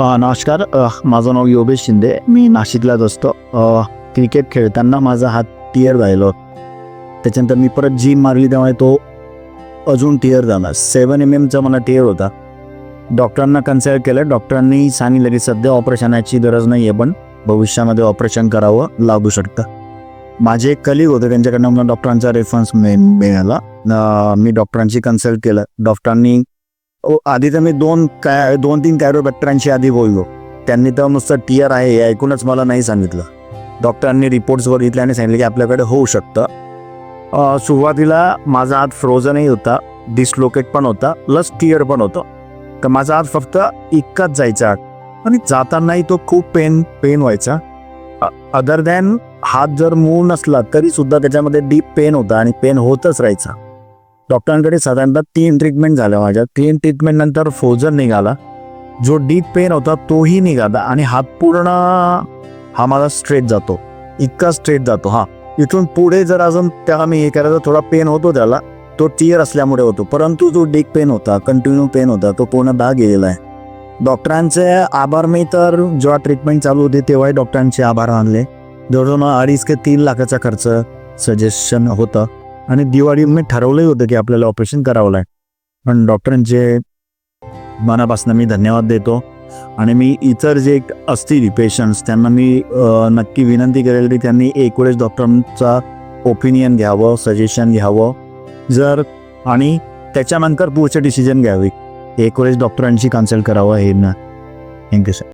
नमस्कार. माझं नाव योगेश शिंदे. मी नाशिकलाच असतो. क्रिकेट खेळताना माझा हात टिअर राहिलो. त्याच्यानंतर मी परत जिम मारली त्यामुळे तो अजून टिअर झाला सेवन एम एमचा मला टिअर होता. डॉक्टरांना कन्सल्ट केलं. डॉक्टरांनी सांगितलं की सध्या ऑपरेशनाची गरज नाही आहे पण भविष्यामध्ये ऑपरेशन करावं लागू शकतं. माझे एक कलिग होते त्यांच्याकडनं मला डॉक्टरांचा रेफरन्स मिळाला. मी डॉक्टरांशी कन्सल्ट केलं. डॉक्टरांनी आधी तर मी दोन काय दोन तीन कॅरोबॅक्टरांशी आधी बोललो. त्यांनी तर नुसतं टिअर आहे हे ऐकूनच मला नाही सांगितलं. डॉक्टरांनी रिपोर्ट्स बघितले आणि सांगितले की आपल्याकडे होऊ शकतं. सुरुवातीला माझा हात फ्रोझनही होता डिसलोकेट पण होता प्लस क्लिअर पण होतं. तर माझा हात फक्त इतकाच जायचा. आणि जातानाही तो खूप पेन पेन व्हायचा. अदर दॅन हात जर मूळ नसला तरी सुद्धा त्याच्यामध्ये डीप पेन होता आणि पेन होतच राहायचा. डॉक्टरांकडे साधारणतः तीन ट्रीटमेंट झाल्या माझ्या तीन ट्रीटमेंट नंतर फोजन निघाला. जो डीप पेन होता तोही निघाला आणि हात पूर्ण हा माझा स्ट्रेट जातो. इतका स्ट्रेट जातो हा. इथून पुढे जर अजून त्याला मी हे करायचं थोडा पेन होतो त्याला तो टिअर असल्यामुळे होतो. परंतु जो डीप पेन होता कंटिन्यू पेन होता तो पूर्ण दाग गेलेला आहे. डॉक्टरांचे आभार मी तर जेव्हा ट्रीटमेंट चालू होती तेव्हाही डॉक्टरांचे आभार मानले. जवळजवळ अडीच ते तीन लाखाचा खर्च सजेशन होतं. आणि दिवाळी मी ठरवलंही होतं की आपल्याला ऑपरेशन करावं लागेल. पण डॉक्टरांचे मनापासून मी धन्यवाद देतो. आणि मी इतर जे असतील पेशंट्स त्यांना मी नक्की विनंती करेल की त्यांनी एक वेळेस डॉक्टरांचा ओपिनियन घ्यावं सजेशन घ्यावं. जर आणि त्याच्यानंतर पुढचे डिसिजन घ्यावी. एक वेळेस डॉक्टरांशी कन्सल्ट करावं हे ना थँक्यू सर